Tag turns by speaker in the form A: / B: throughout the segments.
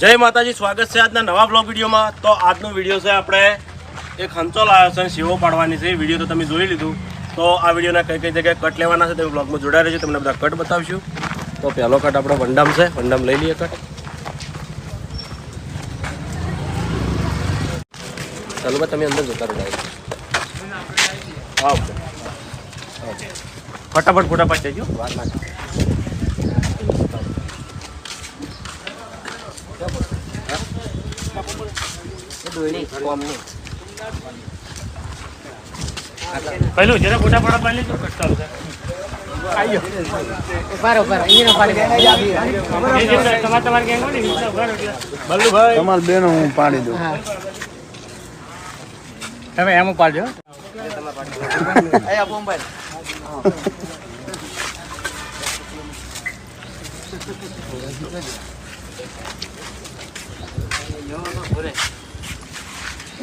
A: જય માતાજી, સ્વાગત છે આજના નવા બ્લોગ વિડીયોમાં. તો આજનો વીડિયો છે આપણે એક હંચો લાવ્યો છે શીવો પાડવાની છે. વીડિયો તો તમે જોઈ લીધું. તો આ વિડીયોના કઈ કઈ જગ્યાએ કટ લેવાના છે તમે બ્લોગમાં જોડાઈ રહેજો. તમને બધા કટ બતાવશું. તો પહેલો કટ આપણો વંડામ છે. વંડામ લઈ લઈએ કટ ચાલો ભાઈ, તમે અંદર જતા રહો direct. હા ફટાફટ ફટાફટ જજો વાર ના થાય. પહેલું જરા ફોટા ફોટા પાડી તો કટ ચાલુ તમારે તમારે ગેંગ હોય ને બલ્લુભાઈ.
B: તમારે બેનો હું પાડી દઉં.
C: તમે એમ પાડજો
B: બધા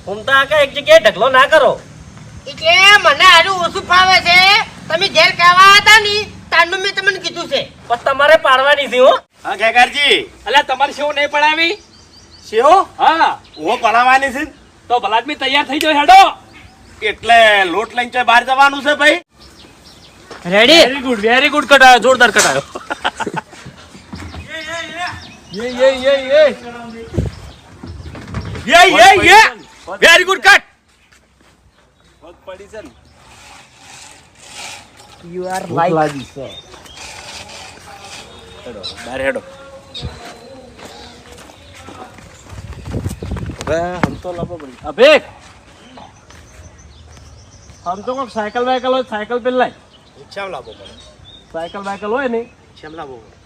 B: દેવા
A: ઘૂમતા કે એક જગ્યાએ ઢગલો ના કરો.
D: એટલે મને આનું ઓછું ફાવે છે. તમે ઘેર કહેવા હતા ની તાનું મેં તમને કીધું છે.
A: પણ તમારે પાડવાની છે હો.
E: હા ખેગારજી
C: અલ્યા તમારે શું નહીં પડાવી?
E: શેવો
C: હા.
E: હું પડાવવાની છે?
C: તો ભલાદમી તૈયાર થઈ જાઓ હેડો.
E: એટલે લોટ લઈને ચોય બહાર જવાનું છે ભાઈ.
D: Ready
A: very good very good કટાયો જોરદાર કટાયો
E: યે યે યે very good cut
D: you are like
A: બહાર હેડો હવે હમ તો લાવો પડી અબે હમ તો કોક સાયકલ વાયકલ હોય સાયકલ પેલ લાય.
E: રિક્ષામાં લાવો પડે.
A: સાયકલ વાયકલ હોય ને
E: રિક્ષામાં લાવો પડે.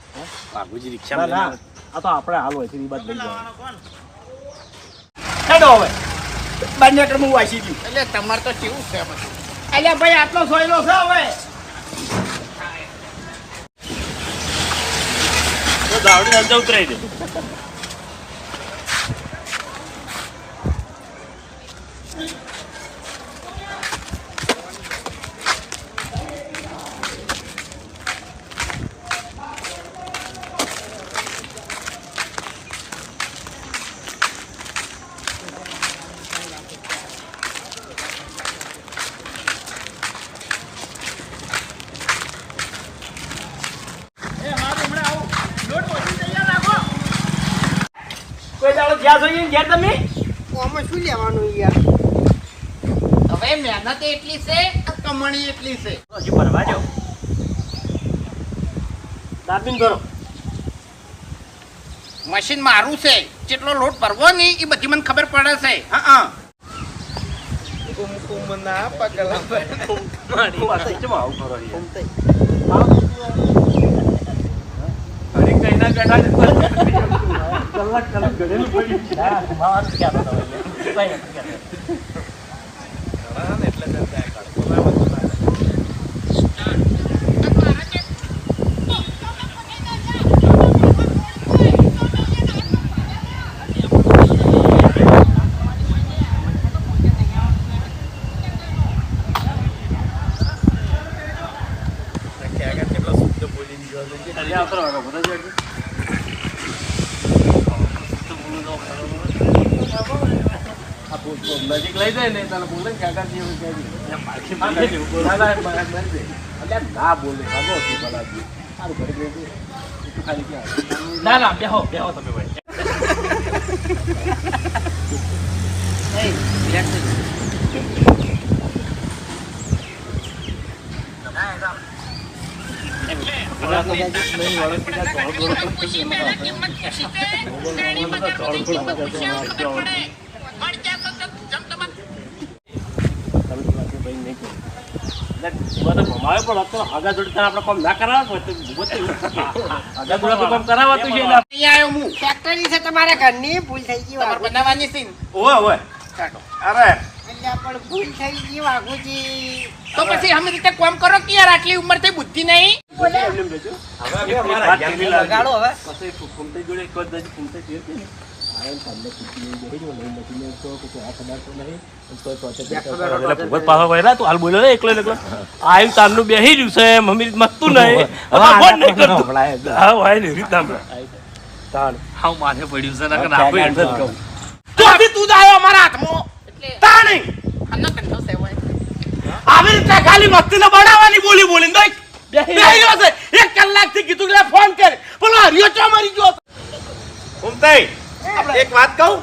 E: બાબુજી રિક્ષા
A: આ તો આપણે હાલ હોય છે એ બાદ લઈ જવાનું.
E: હેડો હવે. બંને હું વાસી ગયું.
C: એટલે તમારે તો કેવું છે
E: એટલે ભાઈ આટલો સોયલો છે હવે.
A: તો દાવડી અંદર ઉતરાઈ દે
E: જ્યાં જોઈએ ઘેર તમે?
D: આમાં શું લેવાનું યાર?
C: હવે મહેનત એટલી છે કમણી એટલી છે.
A: હજી ભરવા જાઓ. દાબીન ભરો.
C: મશીન મારું છે. જેટલો લોટ ભરવો નહીં એ બધી મને ખબર પડે છે.
E: હા હા.
A: મારી પાસે કેમ માવ કરો યાર? કલાક કલાક ઘડેલું પડ્યું અલ્યા નજીક લઈ જાય ને તને બોલે ને કાકાજી એવું કહે છે. ના, ના, બહાર મારી દે. અલ્યા ના બોલે ભાગો તું ભલાજી. સારું ઘરે ગઈ તું. તું ખાલી ક્યાં આવે? ના ના બેહો બેહો તમે ભાઈ ભમાવે પણ હતો આગા જોડે તને આપણે કામ ના કરાવે તો ઊભો જોડે તો કામ કરાવાતું છે એટલે
C: આવ્યો હું.
D: ફેક્ટરી છે તમારા ઘરની ભૂલ થઈ ગઈ
C: બનાવવાની છે
A: ઓય ઓય અરે.
D: પણ ભૂલ થઈ ગઈ વાઘુજી.
C: તો પછી અમે રીતે કોમ કરો કે યાર આટલી ઉંમર થઈ બુદ્ધિ નહીં?
A: બોલે. પછી જોડે એક ને. ગયો, ને ને ને રહ્યું છે મમ્મી મસ્તું નહીં. નહીં કરતું. હા ને રીત તાણ.
F: હાવ માથે પડ્યું છે નકર આપે કહું.
C: તો તું અમારા હાથમાં.
A: તાણી
C: આનો કંઠો સેવાય.
A: આવી રીતે ખાલી મસ્તીને બનાવવાની બોલી બોલીને દેખ. બેહી રહ્યો. છે. એક કલાકથી કીધું કે ફોન કર. પેલો હરિયો ચો મરી ગયો ફૂમતાઈ એક વાત કહું?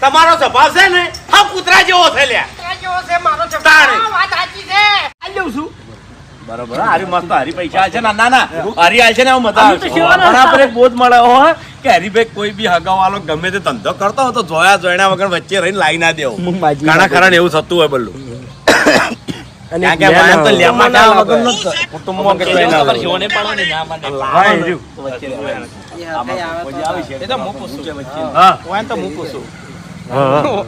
A: તમારો સ્વભાવ છે ને હા કૂતરા જેવો છે લ્યા.
D: આ જેવો છે મારો છોકરો. વાત સાચી છે.
E: આઈ જાઉં છું
F: બરોબર હારી મસ્ત હારી પૈસા છે ના ના ના હારી આલ છે ને મજા આવશે. પણ આપણે એક બોધ મળે હો કે હરીભાઈ કોઈ બી હગાવાલો ગમે તે ધંધો કરતો હોય તો જોયા જોયા વગર વચ્ચે રહીને લાઈ ના દેવો. ઘણા ખરા એવું થતું હોય બોલું કારણ કે માયા તો લેમાં ના વગરનો જ કુટુંબમાં કે કોઈ ના હોય. હા, એ રહ્યું.
E: એ તો હું. પૂછું
A: હા
E: ઓય તો હું પૂછું
A: હા.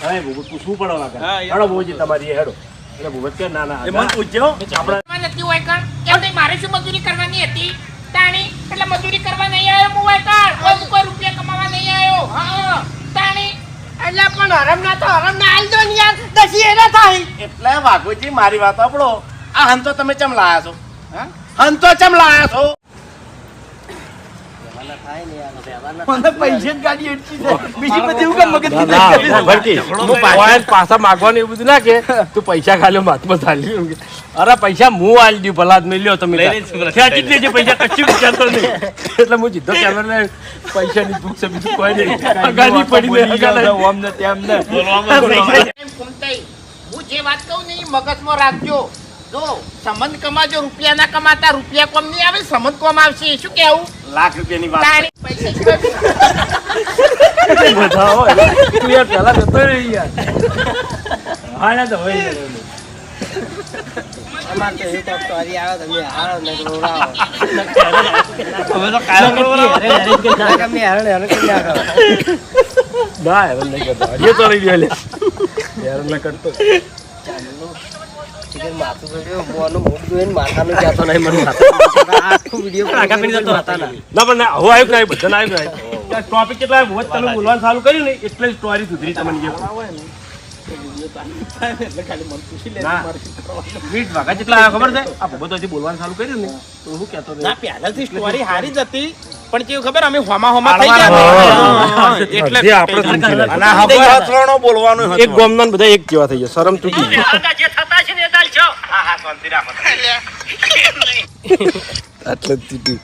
A: હા ભૂપત પૂછવું પડે લાગે? હેડો બહુજી તમારી હેડો. એટલે ભૂપત કે ના ના
F: એ મને પૂછજો
A: આપણે
C: નથી હોય કાં? કેમ નહીં? મારે શું મજૂરી કરવાની હતી? તાણી એટલે મજૂરી કરવા નહીં આવ્યો હું હોય કોઈ રૂપિયા કમાવા નહીં આવ્યો. હા. તાણી
D: એટલે પણ હરમ તો હરમ ના આલ દો ને દસી એને થાય.
A: એટલે વાઘુજી, મારી વાત આપણો આ હંતો તમે ચમ લાયા છો? હંતો ચમ લાયા છો?
E: મને પૈસે ગાડી અટકી છે. બીજી બધી એવું કામ મગજ
A: પાછા માંગવાનું એવું બધું ના કે તું પૈસા ખાલી હાથમાં ચાલી અરે પૈસા હું આલી દઉં ભલા મેં લ્યો તમે
F: લઈ લઈને છોકરા
A: ખેંચી જ લેજે પૈસા કશું વિચારતો નહીં. એટલે હું સીધો કેમેરા પૈસાની ભૂખ છે બીજું કોઈ નહીં. અગાડી પડી ને
E: ઓમ ને તેમ ને.
C: હું જે વાત કહું ને એ મગજમાં રાખજો. જો સંબંધ કમાજો રૂપિયા ના કમાતા રૂપિયા કોમ નહીં આવે સંબંધ કોમ આવશે શું કેવું
A: લાખ રૂપિયાની વાત બધા હોય તું યાર પહેલા જતો રહી યાર. હા ના તો હોય કરતો.
D: માથું જોડ્યું, મોંનું મોઢું જોઈને માથાનું કહેતો નહીં મને માથાનું. આખું video માથાના.
A: ના પણ ના હવે આવ્યું કે બધા આવ્યું કે ટોપિક કેટલા આવ્યો તમે બોલવાનું ચાલુ કર્યું ને એટલે સ્ટોરી સુધરી તમને જે ના વીસ વાગ્યા જેટલા આવ્યા ખબર છે? આ ભૂપત હજી બોલવાનું ચાલુ કર્યું ને. તો હું કહેતો
E: ના પહેલાથી સ્ટોરી હારી જ હતી પણ કેવું ખબર અમે હોમા હોમા થઈ ગયા
A: એટલે આપણે
F: બોલવાનું
A: એક ગોમના ને બધા એક જેવા થઈ ગયા શરમ તૂટી ગઈ એટલે જ તૂટી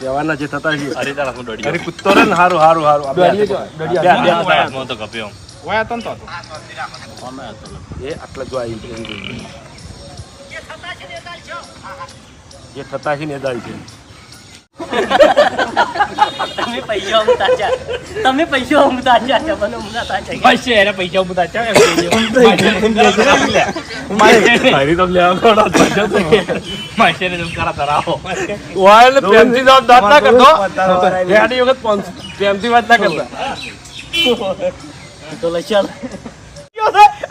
A: વ્યવહારના જે થતા છે
F: અરે તારા હું દોડી
A: અરે કૂતરો રે ને હારું હારું હારું. આ બે હાથે બે, બે, બે હાથે.
F: હાથમાં તો કપ્યો
E: વાયા તન તો?
A: એ આટલા જો આવી ગયું. જે થતા છે ને એ દાલ છે.
D: તમે પૈસા અમતા છે. તમે પૈસા અમતા છે. તમને અમતા છે.
E: પૈસે એને પૈસા ચાલ એમ કહી
A: તો લેવા કોણ પૈસા તો
F: માસીને જેમ કરા ધરાવો
A: વાય પ્રેમથી જાઓ દાંત ના કરતો. રેડી વખત પ્રેમથી વાત ના કરતા.
D: તો લઈ ચાલ.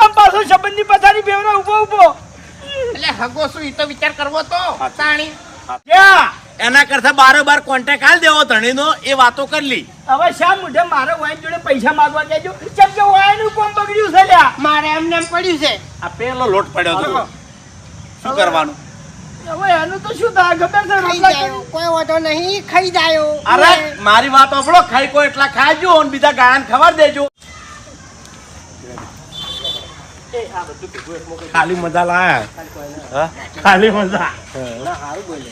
E: આમ પાછો સંબંધની પથારી બેવરા ઊભો ઊભો
C: એટલે હગો શું એ તો વિચાર કરવો તો?
E: ક્યાં?
F: એના કરતા બારો બાર કોન્ટેક્ટ હાલ દેવો ધણીનો એ વાતો કરી લી.
E: હવે શા મુઢે મારે વાઈન જોડે પૈસા માંગવા જજો કેમ કે વાયનું કોમ બગડ્યું છે લ્યા?
D: મારે એમને એમ પડ્યું છે.
F: આ પેલો લોટ પડ્યો હતો શું કરવાનું?
E: હવે એનું તો શું થાય? ખબર છે
D: ખાઈ
E: રોટલા
D: જાયો. કોઈ વાંધો નહીં ખાઈ જાયો
F: અરે મારી વાત આપણો ખાઈ કોઈ એટલા ખાજો અને બીજા ગાયન ખબર દેજો.
A: ખાલી મજા લાયા. ખાલી મજા સારું બોલે.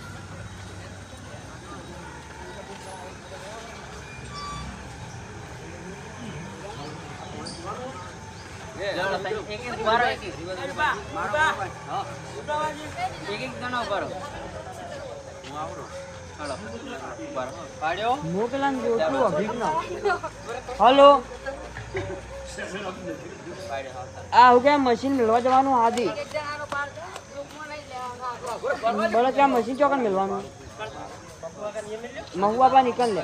A: તમે ધરો
G: હલો. આ હું ક્યાં મશીન મેળવા જવાનું આદિ? બોલો ત્યાં મશીન ચોકન મેળવાનું? મહુ બા નીકળ લે.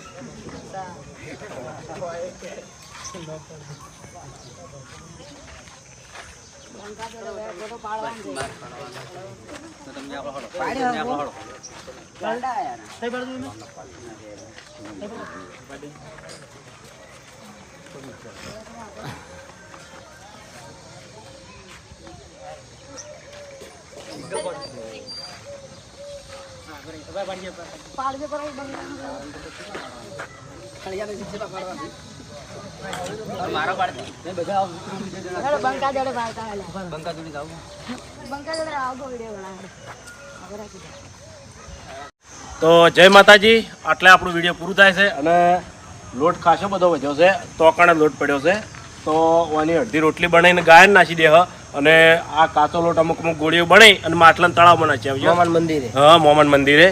H: பாடுதே பரவாயில்ல
G: આય
H: બંકા જોડે બંકા જોડે જાવ બંકા જોડે આવતો વીડિયો બનાવે
A: તો જય માતાજી આટલે આપણું વીડિયો પૂરું થાય છે અને લોટ ખાસો બધો વધ્યો છે તો કણે લોટ પડ્યો છે. તો આની અડધી રોટલી બનાવીને ગાયન નાખી દે અને આ કાચો લોટ અમુક અમુક ગોળીઓ બનાવી અને માટલાને તળાવમાં નાખી આવજો.
G: મોમન મંદિરે.
A: હા મોમન મંદિરે.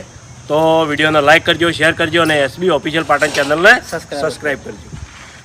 A: તો વિડીયોને લાઈક કરજો શેર કરજો અને એસબી ઓફિશિયલ પાટણ ચેનલને સબસ્ક્રાઈબ કરજો.